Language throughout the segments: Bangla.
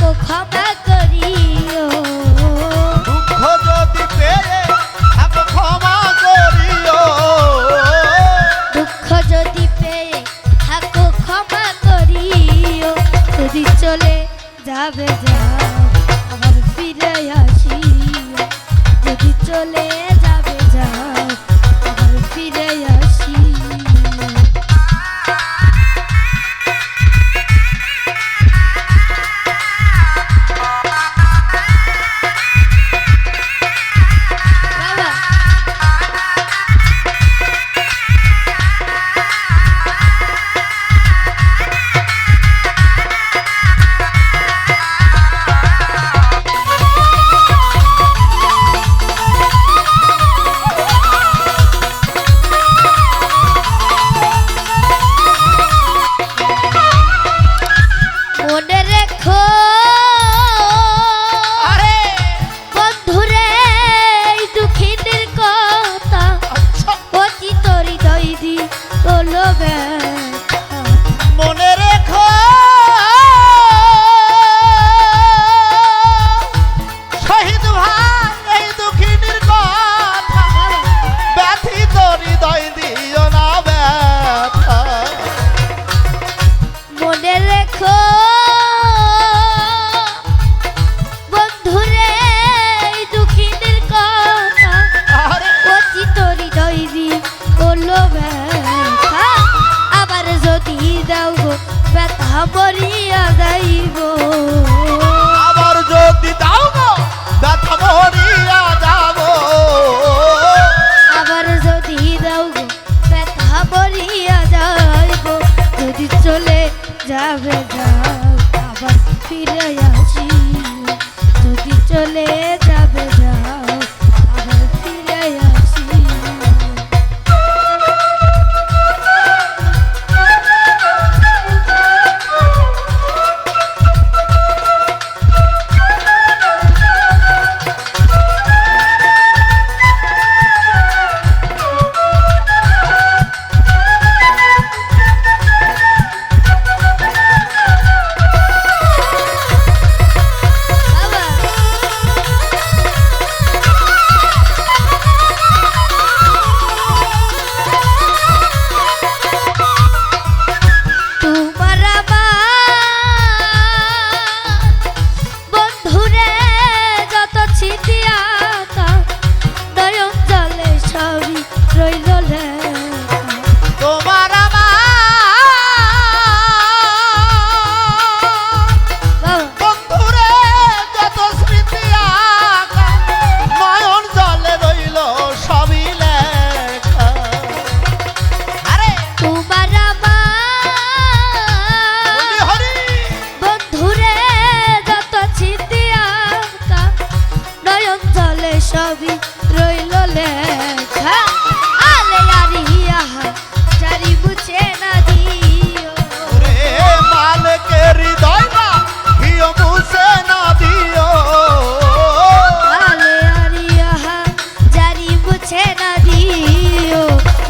ক্ষমা করিও। দুঃখ যদি পেয়ে থাকো ক্ষমা করিও। দুঃখ যদি পেয়ে থাকো ক্ষমা করিও। যদি চলে যাবে যাও আবার ফিরে আসিও। যদি চলে Cool. Yeah.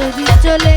যদি চলে